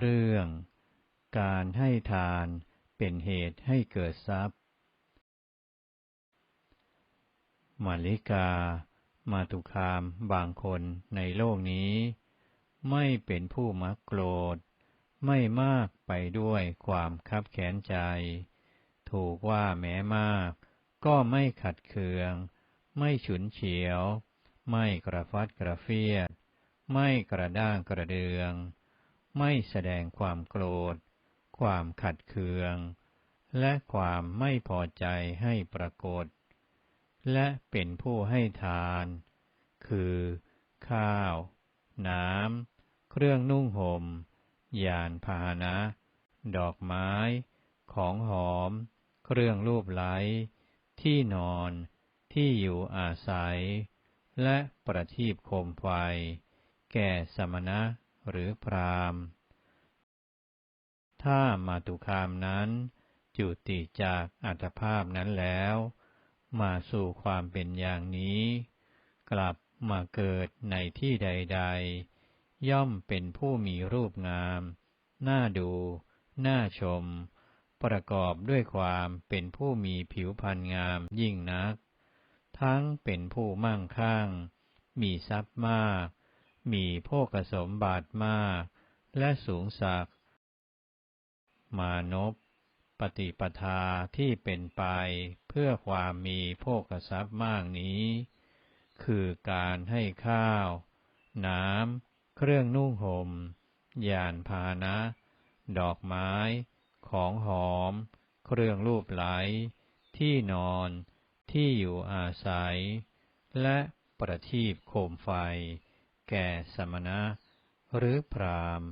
เรื่อง การให้ทานเป็นเหตุให้เกิดทรัพย์ มาลิกา มาตุคามบางคนในโลกนี้ ไม่เป็นผู้มักโกรธ ไม่มากไปด้วยความคับแค้นใจ ถูกว่าแม้มาก ก็ไม่ขัดเคือง ไม่ฉุนเฉียว ไม่กระฟัดกระเฟียด ไม่กระด้างกระเดือง ไม่แสดงความโกรธ ความขัดเคือง และความไม่พอใจให้ปรากฏ และเป็นผู้ให้ทาน คือ ข้าว น้ำ เครื่องนุ่งหม่ม ยานพาหนะ ดอกไม้ ของหอม เครื่องรูปไล้ที่นอน ที่อยู่อาศัย และประทีปโคมไฟ แก่สมณะ หรือพรามถ้ามาตุคามนั้นจุติจากอัตภาพนั้นแล้ว มาสู่ความเป็นอย่างนี้ กลับมาเกิดในที่ใด ๆ ย่อมเป็นผู้มีรูปงาม น่าดู น่าชม ประกอบด้วยความเป็นผู้มีผิวพรรณงามยิ่งนัก ทั้งเป็นผู้มั่งคั่ง มีทรัพย์มาก มีโภคสมบัติมาก และสูงสัก มานพปฏิปทาที่เป็นไปเพื่อความมีโภคทรัพย์มากนี้ คือการให้ข้าว น้ำ เครื่องนุ่งหม่มยานพานะ ดอกไม้ ของหอม เครื่องรูปไล้ที่นอน ที่อยู่อาศัย และประทีปโคมไฟ แก่สมณะหรือพรามณ์